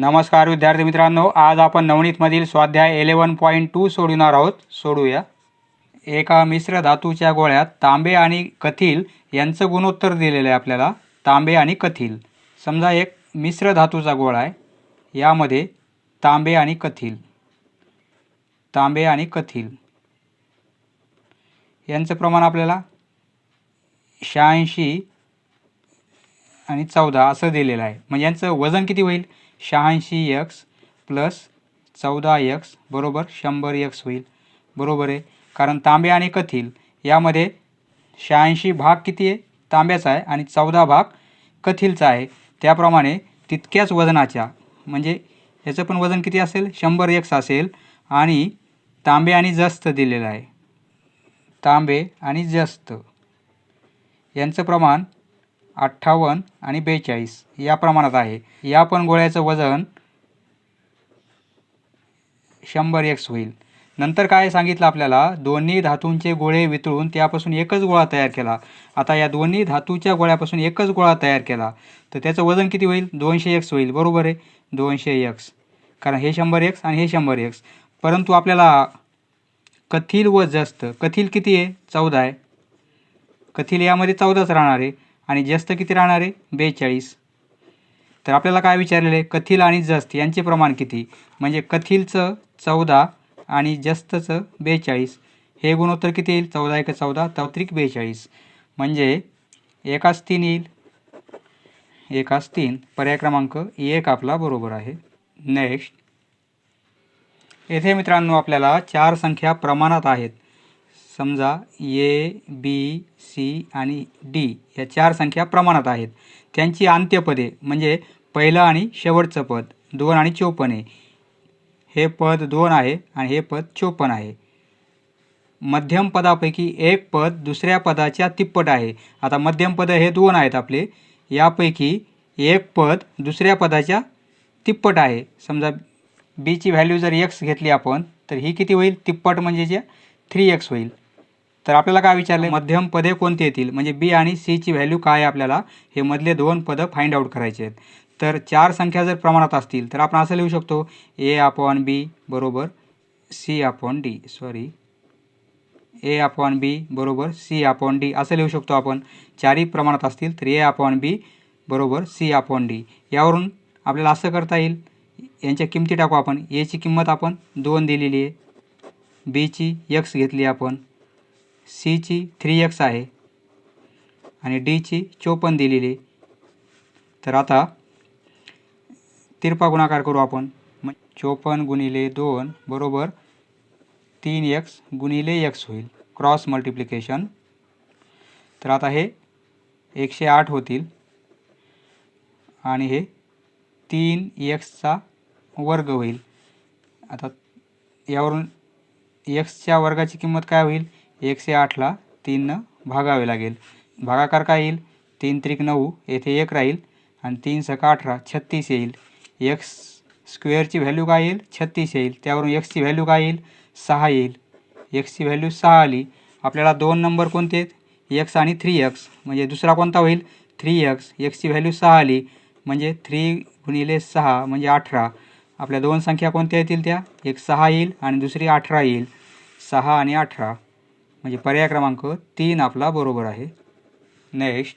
नमस्कार विद्यार्थी मित्रांनो. आज आपण नवनीतमधील स्वाध्याय इलेवन पॉईंट टू सोडवणार आहोत. सोडूया. एका मिश्र धातूच्या गोळ्यात तांबे आणि कथील यांचं गुणोत्तर दिलेलं आहे आपल्याला. तांबे आणि कथील. समजा एक मिश्र धातूचा गोळा आहे. यामध्ये तांबे आणि कथील. तांबे आणि कथील. यांचं प्रमाण आपल्याला शहाऐंशी आणि चौदा असं दिलेलं आहे. म्हणजे यांचं वजन किती होईल? शहाऐंशी यक्स प्लस चौदा यक्स बरोबर शंभर यक्स होईल. बरोबर आहे? कारण तांबे आणि कथील यामध्ये शहाऐंशी भाग किती आहे? तांब्याचा आहे आणि चौदा भाग कथीलचा आहे. त्याप्रमाणे तितक्याच वजनाच्या म्हणजे याचं पण वजन किती असेल? शंभर यक्स असेल आणि तांबे आणि जस्त दिलेलं आहे. तांबे आणि जस्त. यांचं प्रमाण अठ्ठावन्न आणि बेचाळीस या प्रमाणात आहे. या पण गोळ्याचं वजन शंभर एक्स होईल. नंतर काय सांगितलं आपल्याला? दोन्ही धातूंचे गोळे वितळून त्यापासून एकच गोळा तयार केला. आता या दोन्ही धातूच्या गोळ्यापासून एकच गोळा तयार केला. तर त्याचं वजन किती होईल? दोनशे एक्स होईल. बरोबर आहे? दोनशे एक्स कारण हे शंभर एक्स आणि हे शंभर एक्स परंतु आपल्याला कथील व जस्त कथील किती आहे? चौदा आहे. कथील यामध्ये चौदाच राहणार आहे. आणि जस्त किती राहणार? आहे बेचाळीस. तर आपल्याला काय विचारलेलं? आहे कथील आणि जस्त यांचे प्रमाण किती? म्हणजे कथीलचं चौदा आणि जस्तचं बेचाळीस. हे गुणोत्तर किती येईल? चौदा एक चौदा चौत्रिक बेचाळीस. म्हणजे एकाच तीन येईल. एकाच तीन. पर्याय क्रमांक एक आपला बरोबर आहे. नेक्स्ट येथे मित्रांनो आपल्याला चार संख्या प्रमाणात आहेत. समजा ए बी सी आणि डी या चार संख्या प्रमाणात आहेत. त्यांची अंत्यपदे म्हणजे पहिलं आणि शेवटचं पद दोन आणि चोपन्न आहे हे पद दोन आहे आणि हे पद चोपन्न आहे. मध्यम पदापैकी एक पद दुसऱ्या पदाच्या तिप्पट आहे. आता मध्यम पद हे दोन आहेत आपले. यापैकी एक पद दुसऱ्या पदाच्या तिप्पट आहे. समजा बीची व्हॅल्यू जर एक्स घेतली आपण तर ही किती होईल? तिप्पट म्हणजे जे थ्री एक्स होईल. तर आपल्याला काय विचारलं? मध्यम पदे कोणती येतील? म्हणजे बी आणि सीची व्हॅल्यू काय आहे आपल्याला? हे मधले दोन पदं फाइंड आउट करायचे आहेत. तर चार संख्या जर प्रमाणात असतील तर आपण असं लिहू शकतो. ए अपॉन बी बरोबर C upon D sorry A upon B बरोबर सी अपॉन डी असं लिहू शकतो आपण. चारही प्रमाणात असतील तर ए अपॉन बी बरोबर सी अपॉन डी यावरून आपल्याला असं करता येईल. यांच्या किमती टाकू आपण. एची किंमत आपण दोन दिलेली आहे. बीची यक्स घेतली आपण. सीची थ्री एक्स आहे. आणि डीची चोपन्न दिलेली. तर आता तिरपा गुणाकार करू आपण. मग चोपन्न गुणिले दोन बरोबर तीन एक्स गुणिले एक्स होईल. क्रॉस मल्टिप्लिकेशन तर आता हे एकशे आठ होतील. आणि हे तीन एक्सचा वर्ग होईल. आता यावरून एक्सच्या वर्गाची किंमत काय होईल? एकशे आठला तीननं भागावे लागेल. भागाकार काय येईल? तीन त्रिक नऊ येथे एक राहील आणि तीन सका अठरा छत्तीस येईल. एक्स स्क्वेअरची व्हॅल्यू काय येईल? छत्तीस येईल. त्यावरून एक्सची व्हॅल्यू काय येईल? सहा येईल. एक्सची व्हॅल्यू सहा आली. आपल्याला दोन नंबर कोणते आहेत? एक्स आणि थ्री एक्स म्हणजे दुसरा कोणता होईल? थ्री एक्स एक्सची व्हॅल्यू सहा आली. म्हणजे थ्री गुणिले सहा म्हणजे अठरा. आपल्या दोन संख्या कोणत्या येतील त्या? एक सहा येईल आणि दुसरी अठरा येईल. सहा आणि अठरा. म्हणजे पर्याय क्रमांक तीन आपला बरोबर आहे. नेक्स्ट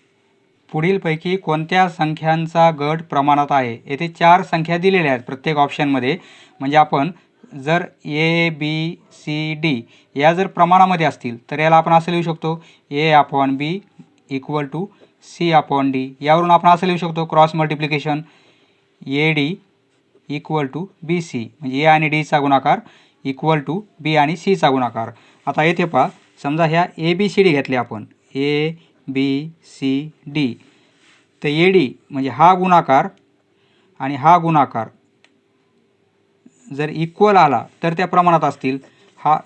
पुढीलपैकी कोणत्या संख्यांचा गट प्रमाणात आहे? येथे चार संख्या दिलेल्या आहेत प्रत्येक ऑप्शनमध्ये म्हणजे आपण जर ए बी सी डी या जर प्रमाणामध्ये असतील तर याला आपण असं लिहू शकतो A upon B equal to C upon D यावरून आपण असं लिहू शकतो cross multiplication A D equal to B C म्हणजे ए आणि डीचा गुणाकार इक्वल टू बी आणि सीचा गुणाकार. आता येथे पहा समजा ह्या ए बी सी डी घेतल्या आपण. ए बी सी डी तर ए डी म्हणजे हा गुणाकार आणि हा गुणाकार जर इक्वल आला तर त्या प्रमाणात असतील. हा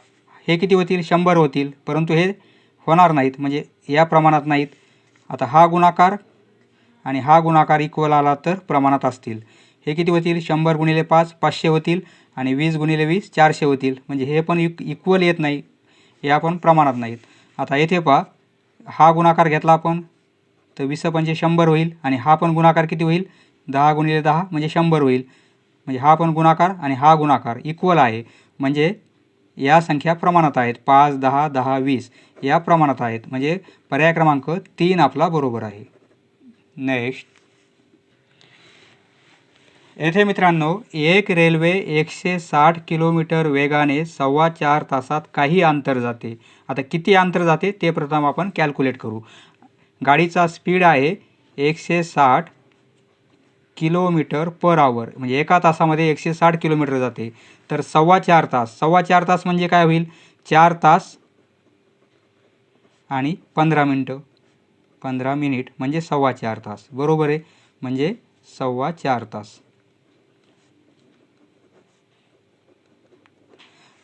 हे किती होतील? शंभर होतील. परंतु हे होणार नाहीत. म्हणजे या प्रमाणात नाहीत. आता हा गुणाकार आणि हा गुणाकार इक्वल आला तर प्रमाणात असतील. हे किती होतील? शंभर गुणिले पाच पाचशे होतील. आणि वीस गुणिले वीस चारशे होतील. म्हणजे हे पण इक इक्वल येत नाही. हे आपण प्रमाणात नाहीत. आता येथे पहा हा गुणाकार घेतला आपण तर वीस पंचे शंभर होईल आणि हा पण गुणाकार किती होईल? दहा गुणिले दहा म्हणजे शंभर होईल. म्हणजे हा पण गुणाकार आणि हा गुणाकार इक्वल आहे. म्हणजे या संख्या प्रमाणात आहेत. पाच दहा दहा वीस या प्रमाणात आहेत. म्हणजे पर्याय क्रमांक तीन आपला बरोबर आहे. नेक्स्ट येथे मित्रांनो एक रेल्वे एकशे साठ किलोमीटर वेगाने सव्वा चार तासात काही अंतर जाते. आता किती अंतर जाते ते प्रथम आपण कॅल्क्युलेट करू. गाडीचा स्पीड आहे एकशे साठ किलोमीटर पर आवर म्हणजे एका तासामध्ये एकशे साठ किलोमीटर जाते. तर सव्वा चार तास. सव्वा चार तास म्हणजे काय होईल? चार तास आणि पंधरा मिनटं. पंधरा मिनिट म्हणजे सव्वा चार तास. बरोबर आहे? म्हणजे सव्वा चार तास.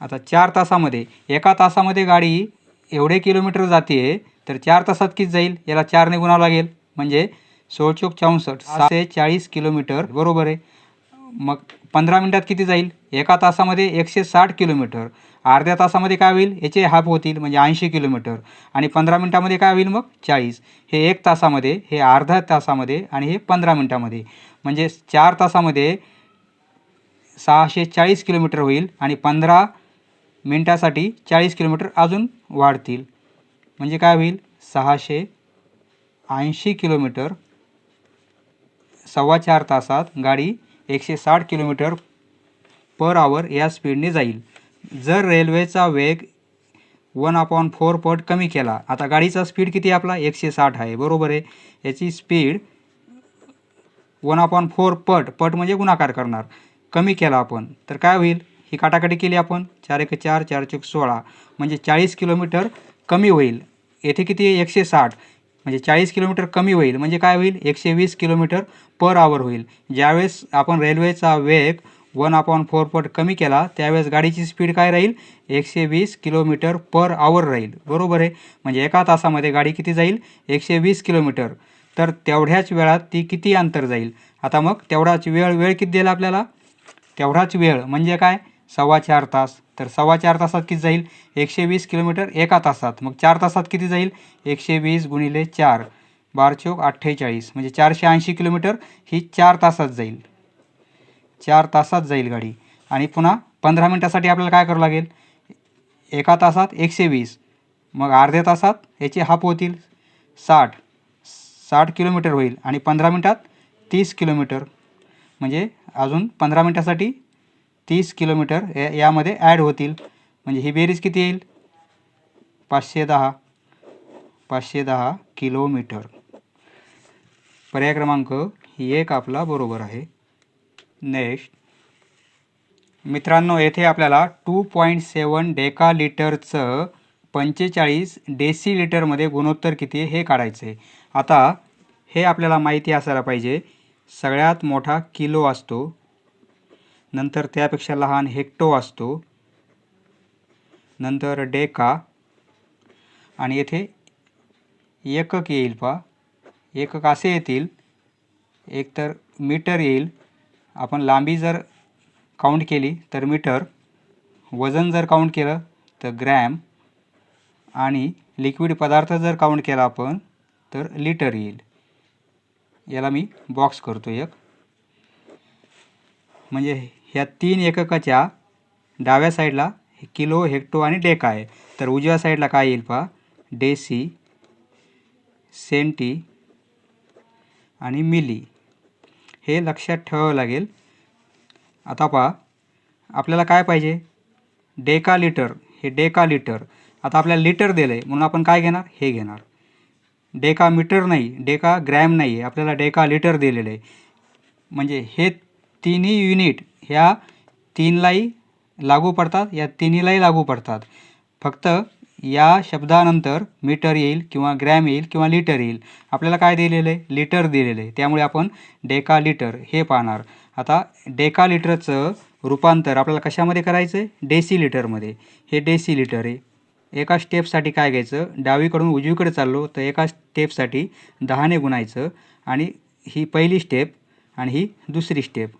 आता चार तासामध्ये एका तासामध्ये गाडी एवढे किलोमीटर जाते आहे तर चार तासात किती जाईल? याला चारने गुणावं लागेल. म्हणजे सोळचोक चौसष्ट सहाशे चाळीस किलोमीटर बरोबर आहे. मग पंधरा मिनटात किती जाईल? एका तासामध्ये एकशे साठ किलोमीटर. अर्ध्या तासामध्ये काय होईल? याचे हाफ होतील म्हणजे ऐंशी किलोमीटर. आणि पंधरा मिनटामध्ये काय होईल मग? चाळीस. हे एक तासामध्ये हे अर्ध्या तासामध्ये आणि हे पंधरा मिनटामध्ये. म्हणजे चार तासामध्ये सहाशे चाळीस किलोमीटर होईल आणि पंधरा मिनटासाठी चाळीस किलोमीटर अजून वाढतील. म्हणजे काय होईल? सहाशे ऐंशी किलोमीटर सव्वा चार तासात गाडी एकशे साठ किलोमीटर पर आवर या स्पीडने जाईल. जर रेल्वेचा वेग वन अपॉन फोर पट कमी केला आता गाडीचा स्पीड किती आपला? एकशे साठ आहे. बरोबर आहे? याची स्पीड वन अपॉन फोर पट पट म्हणजे गुणाकार करणार. कमी केला आपण तर काय होईल? ही काटाकाटी केली आपण. चार एक चार चार चौक सोळा. म्हणजे चाळीस किलोमीटर कमी होईल. येथे किती एकशे साठ. म्हणजे चाळीस किलोमीटर कमी होईल. म्हणजे काय होईल? एकशे वीस किलोमीटर पर आवर होईल. ज्यावेळेस आपण रेल्वेचा वेग वन अपॉन फोर पट कमी केला त्यावेळेस गाडीची स्पीड काय राहील? एकशे वीस किलोमीटर पर आवर राहील. बरोबर आहे? म्हणजे एका तासामध्ये गाडी किती जाईल? एकशे वीस किलोमीटर. तर तेवढ्याच वेळात ती किती अंतर जाईल? आता मग तेवढाच वेळ वेळ किती दिला आपल्याला? तेवढाच वेळ. म्हणजे काय? सव्वा चार तास. तर सव्वा चार तासात किती जाईल? एकशे वीस किलोमीटर एका तासात. मग चार तासात किती जाईल? एकशे वीस गुणिले चार. बार चौक अठ्ठेचाळीस. म्हणजे चारशे ऐंशी किलोमीटर ही चार तासात जाईल. चार तासात जाईल गाडी. आणि पुन्हा पंधरा मिनटासाठी आपल्याला काय करावं लागेल? एका तासात एकशे वीस. मग अर्ध्या तासात याचे हाफ होतील साठ. साठ किलोमीटर होईल. आणि पंधरा मिनटात तीस किलोमीटर. म्हणजे अजून पंधरा मिनटासाठी तीस किलोमीटर या यामध्ये ॲड होतील. म्हणजे ही बेरीज किती येईल? पाचशे दहा. पाचशे दहा किलोमीटर. पर्याय क्रमांक एक आपला बरोबर आहे. नेक्स्ट मित्रांनो येथे आपल्याला टू पॉईंट सेवन डेका लिटरचं पंचेचाळीस डेसी लिटरमध्ये गुणोत्तर किती आहे हे काढायचं आहे आता हे आपल्याला माहिती असायला पाहिजे. सगळ्यात मोठा किलो असतो. नंतर त्यापेक्षा लहान हेक्टो असतो. नंतर डेका. आणि येथे एकक येईल पा एकक असे येतील. एकतर मीटर येईल. आपण लांबी जर काउंट केली तर मीटर. वजन जर काउंट केलं तर ग्रॅम. आणि लिक्विड पदार्थ जर काउंट केला आपण तर लिटर येईल. याला मी बॉक्स करतो एक. म्हणजे ह्या तीन एककाच्या डाव्या साईडला किलो हेक्टो आणि डेका आहे. तर उजव्या साईडला काय येईल पहा? डेसी सेंटी आणि मिली. हे लक्षात ठेवावं लागेल. आता पहा आपल्याला काय पाहिजे? Deca litre. हे डेका लिटर. आता आपल्याला लिटर दिलं आहे म्हणून आपण काय घेणार? हे घेणार. डेका मीटर नाही डेका ग्रॅम नाही आहे. आपल्याला डेका लिटर दिलेलं आहे. म्हणजे हे तिन्ही युनिट ह्या तीनलाही लागू पडतात या तिन्हीलाही लागू पडतात. फक्त या शब्दानंतर मीटर येईल किंवा ग्रॅम येईल किंवा लिटर येईल. आपल्याला काय दिलेलं आहे? लिटर दिलेलं आहे. त्यामुळे आपण डेका लिटर हे पाहणार. आता डेका लिटरचं रूपांतर आपल्याला कशामध्ये करायचं आहे? डेसी लिटरमध्ये हे डेसी लिटर आहे. एका स्टेपसाठी काय घ्यायचं? डावीकडून उजवीकडे चाललो तर एका स्टेपसाठी दहाने गुणायचं आणि ही पहिली स्टेप आणि ही दुसरी स्टेप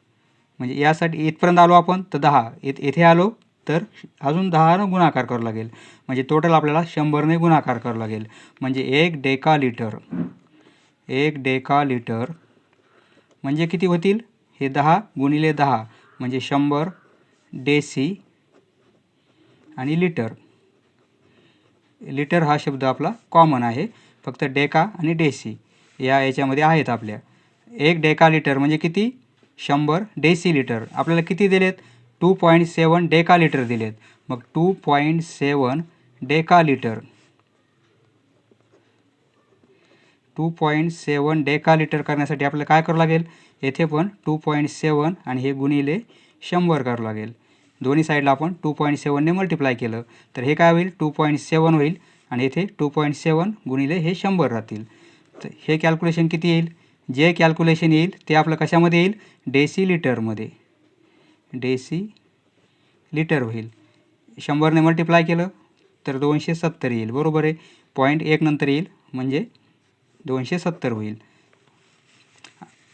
म्हणजे यासाठी इथपर्यंत आलो आपण तर दहा. इथ येथे आलो तर अजून दहानं गुणाकार करावं लागेल. म्हणजे टोटल आपल्याला शंभरने गुणाकार करावं लागेल. म्हणजे एक डेका लिटर एक डेका लिटर म्हणजे किती होतील? हे दहा गुणिले दहा. म्हणजे शंभर डेसी आणि लिटर. लिटर हा शब्द आपला कॉमन आहे. फक्त डेका आणि डेसी या याच्यामध्ये आहेत आपल्या. एक डेका लिटर म्हणजे किती? शंभर डेसी लिटर आपल्याला किती दिलेत? Two point seven deca litre दिलेत. मग two point seven deca litre two point seven deca litre करण्यासाठी आपल्याला काय करावं लागेल? येथे पण टू पॉईंट सेवन आणि हे गुणिले शंभर करावं लागेल. दोन्ही साईडला आपण टू पॉईंट सेवनने मल्टिप्लाय केलं. तर हे काय होईल? टू पॉईंट सेवन होईल आणि येथे टू पॉईंट सेवन गुणिले हे शंभर राहतील. तर हे कॅल्क्युलेशन किती येईल? जे कॅल्क्युलेशन येईल ते आपलं कशामध्ये येईल? डेसी लिटरमध्ये डेसी लिटर होईल. शंभरने मल्टिप्लाय केलं तर दोनशे सत्तर येईल. बरोबर आहे? पॉईंट एक नंतर येईल म्हणजे दोनशे सत्तर होईल.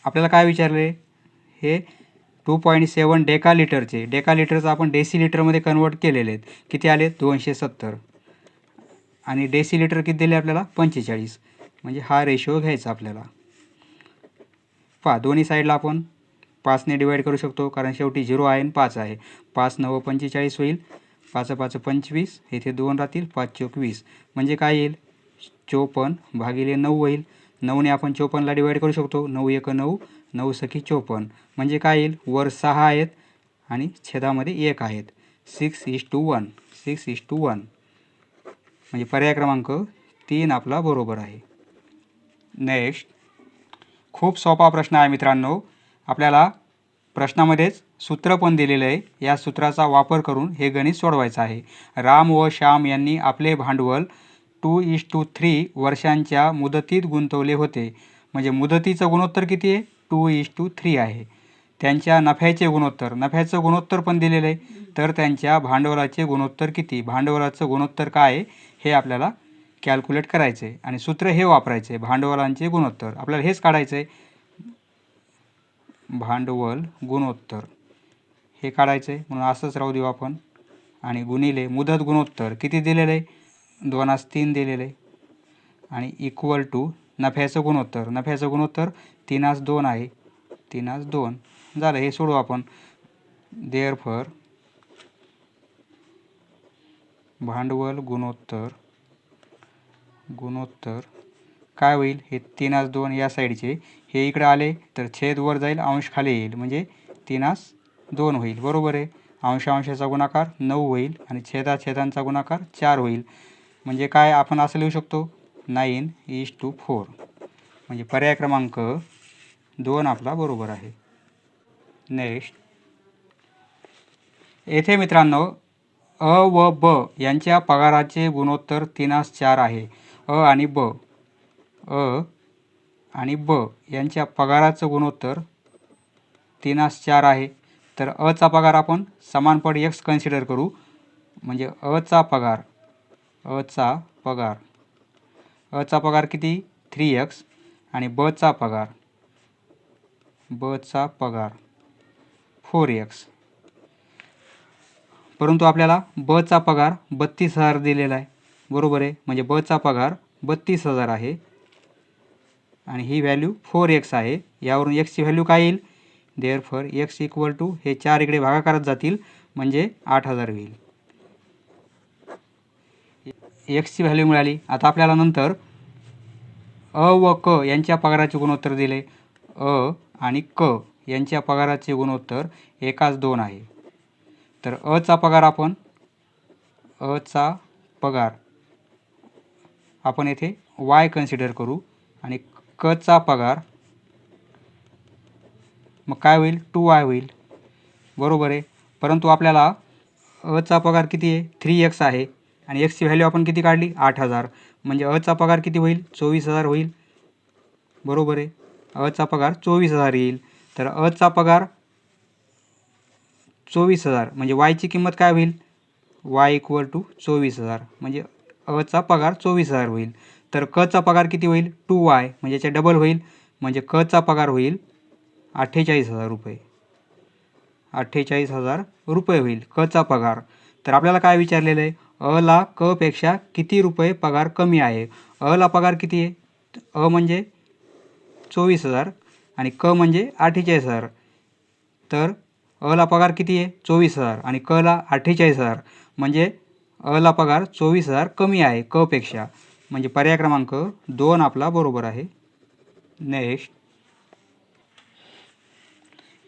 आपल्याला काय विचारले? हे टू पॉईंट सेवन डेका लिटरचे डेका लिटरचं आपण डेसी लिटरमध्ये कन्वर्ट केलेले आहेत. किती आले? दोनशे सत्तर. आणि डेसी लिटर किती दिले आपल्याला? पंचेचाळीस. म्हणजे हा रेशो घ्यायचा आपल्याला. पहा दोन्ही साईडला आपण पाचने डिवाईड करू शकतो कारण शेवटी झिरो आहे आणि पाच आहे. पाच नव पंचेचाळीस होईल. पाच पाच पंचवीस येथे दोन राहतील पाच चोक वीस म्हणजे काय येईल? चोपन्न भागिले नऊ होईल. नऊने आपण चोपन्नला डिवाईड करू शकतो. नऊ एक नऊ नऊ सखी चोपन्न. म्हणजे काय येईल? वर सहा आहेत आणि छेदामध्ये एक आहेत. Six is to one six is to one म्हणजे पर्याय क्रमांक तीन आपला बरोबर आहे. नेक्स्ट खूप सोपा प्रश्न आहे मित्रांनो. आपल्याला प्रश्नामध्येच सूत्र पण दिलेलं आहे. या सूत्राचा वापर करून हे गणित सोडवायचं आहे. राम व श्याम यांनी आपले भांडवल टू इश टू थ्री वर्षांच्या मुदतीत गुंतवले होते. म्हणजे मुदतीचं गुणोत्तर किती आहे? टू इश टू थ्री आहे. त्यांच्या नफ्याचे गुणोत्तर. नफ्याचं गुणोत्तर पण दिलेलं आहे. तर त्यांच्या भांडवलाचे गुणोत्तर किती? भांडवलाचं गुणोत्तर काय आहे? हे आपल्याला कॅल्क्युलेट करायचं आहे आणि सूत्र हे वापरायचे. आहे भांडवलांचे गुणोत्तर. आपल्याला हेच काढायचं आहे. भांडवल गुणोत्तर. हे काढायचं आहे म्हणून असंच राहू देऊ आपण. आणि गुणिले मुदत गुणोत्तर. किती दिलेलं? आहे दोनास तीन दिलेलं. आहे आणि इक्वल टू नफ्याचं गुणोत्तर. नफ्याचं गुणोत्तर तीनास दोन आहे. तीनास दोन. झालं. हे सोडू आपण. देअर फॉर भांडवल गुणोत्तर गुणोत्तर. काय होईल? हे तीनास दोन या साईडचे हे इकडे आले तर छेद वर जाईल अंश खाली येईल. म्हणजे तीनास दोन होईल. बरोबर आहे? अंश अंशाचा गुणाकार नऊ होईल आणि छेदा छेदांचा गुणाकार चार होईल. म्हणजे काय आपण असं लिहू शकतो? Nine is to four. म्हणजे पर्याय क्रमांक दोन आपला बरोबर आहे. नेक्स्ट. येथे मित्रांनो अ व ब यांच्या पगाराचे गुणोत्तर तीनास चार आहे. अ आणि ब. अ आणि ब यांच्या पगाराचं गुणोत्तर तीनास चार आहे. तर अचा पगार आपण समानपट एक्स कन्सिडर करू. म्हणजे अचा पगार अचा पगार. अचा पगार किती? Three X. आणि बचा पगार बचा पगार फोर एक्स. परंतु आपल्याला बचा पगार बत्तीस हजार दिलेला आहे. बरोबर आहे. म्हणजे बचा पगार बत्तीस हजार आहे. आणि ही व्हॅल्यू फोर एक्स आहे. यावरून एक्सची व्हॅल्यू काय येईल? There for x equal to हे चार इकडे भागाकारात जातील. म्हणजे आठ हजार होईल एक्सची व्हॅल्यू मिळाली. आता आपल्याला नंतर अ व क यांच्या पगाराचे गुणोत्तर दिले. अ आणि क यांच्या पगाराचे गुणोत्तर एकाच दोन आहे. तर अचा पगार आपण अचा पगार आपण येथे वाय कन्सिडर करू आणि कचा पगार मग काय होईल? टू वाय होईल. बरोबर आहे. परंतु आपल्याला अचा पगार किती आहे? थ्री एक्स आहे. आणि एक्सची व्हॅल्यू आपण किती काढली? आठ हजार. म्हणजे अचा पगार किती होईल? चोवीस हजार होईल. बरोबर आहे. अचा पगार चोवीस हजार येईल. तर अचा पगार चोवीस हजार. म्हणजे वायची किंमत काय होईल? वाय इक्वल टू चोवीस हजार. म्हणजे अचा पगार चोवीस हजार होईल. तर कचा पगार किती होईल? Two Y. म्हणजे याच्या डबल होईल. म्हणजे कचा पगार होईल अठ्ठेचाळीस हजार रुपये. अठ्ठेचाळीस हजार रुपये होईल कचा पगार. तर आपल्याला काय विचारलेलं आहे? अला क पेक्षा किती रुपये पगार कमी आहे? अला पगार किती आहे? अ म्हणजे चोवीस हजार आणि क म्हणजे अठ्ठेचाळीस हजार. तर अला पगार किती आहे? चोवीस हजार आणि कला अठ्ठेचाळीस हजार. म्हणजे अला पगार चोवीस हजार कमी आहे कपेक्षा म्हणजे पर्याय क्रमांक दोन आपला बरोबर आहे. नेक्स्ट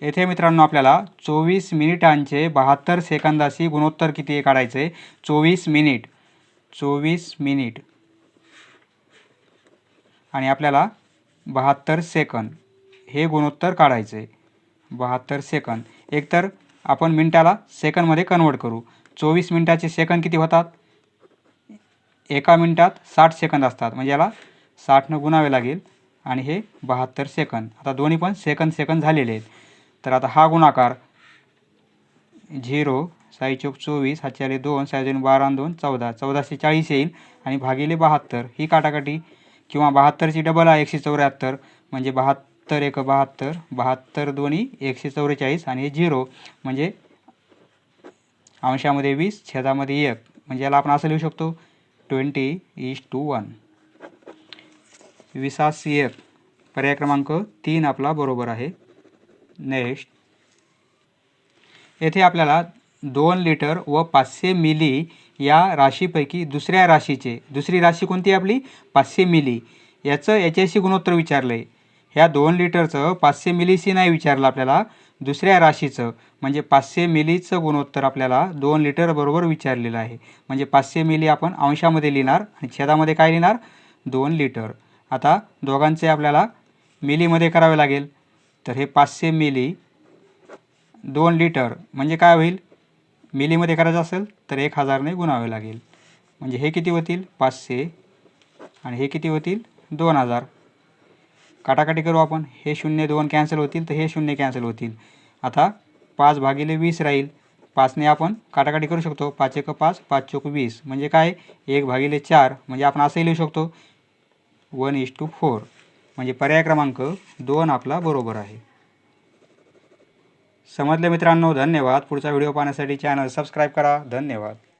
येथे मित्रांनो आपल्याला चोवीस मिनिटांचे बहात्तर सेकंदाशी गुणोत्तर किती आहे चोवीस मिनिट. चोवीस मिनिट. आणि आपल्याला बहात्तर सेकंद हे गुणोत्तर काढायचे. बहात्तर सेकंद. एकतर आपण मिनटाला सेकंदमध्ये कन्वर्ट करू. चोवीस मिनटाचे सेकंद किती होतात? एका मिनटात साठ सेकंद असतात. म्हणजे याला साठनं गुणावे लागेल. आणि हे बहात्तर सेकंद. आता दोन्ही पण सेकंद सेकंद झालेले आहेत. तर आता हा गुणाकार झिरो साई चौक चोवीस हातच्याले दोन साईजून बारा दोन चौदा. चौदाशे चाळीस येईल आणि भागिले बहात्तर. ही काटाकाटी किंवा बहात्तरची डबल आहे एकशे चौऱ्याहत्तर. म्हणजे बहात्तर एक बहात्तर बहात्तर दोन्ही एकशे चौवेचाळीस आणि हे झिरो. म्हणजे अंशामध्ये वीस छेदामध्ये एक. म्हणजे याला आपण असं लिहू शकतो ट्वेंटी इज टू वन. विसास एक. पर्याय क्रमांक तीन आपला बरोबर आहे. नेक्स्ट. येथे आपल्याला दोन लिटर व पाचशे मिली या राशीपैकी दुसऱ्या राशीचे दुसरी राशी कोणती आहे आपली? पाचशे मिली. याचं याच्याशी गुणोत्तर विचारलं आहे ह्या दोन लिटरचं पाचशे मिलीशी नाही विचारलं आपल्याला. दुसऱ्या राशीचं म्हणजे पाचशे मिलीचं गुणोत्तर आपल्याला दोन लिटर बरोबर विचारलेलं आहे. म्हणजे पाचशे मिली आपण अंशामध्ये लिहिणार आणि छेदामध्ये काय लिहिणार? दोन लिटर. आता दोघांचे आपल्याला मिलीमध्ये करावे लागेल. तर हे पाचशे मिली दोन लिटर म्हणजे काय होईल? मिलीमध्ये करायचं असेल तर एक हजारने गुणावे लागेल. म्हणजे हे किती होतील? पाचशे आणि हे किती होतील? दोन हजार. काटाकाटी करू आपण. हे शून्य दोन कॅन्सल होतील तर हे शून्य कॅन्सल होतील. आता पाच भागिले वीस राहील. पाचने आपण काटाकाटी करू शकतो. पाच एक पाच पाच चोक वीस. म्हणजे काय? एक भागिले चार. म्हणजे आपण असंही लिहू शकतो. One is to four. म्हणजे पर्याय क्रमांक दोन आपला बरोबर आहे. समजले मित्रांनो? धन्यवाद. पुढचा व्हिडिओ पाहण्यासाठी चॅनल सबस्क्राईब करा. धन्यवाद.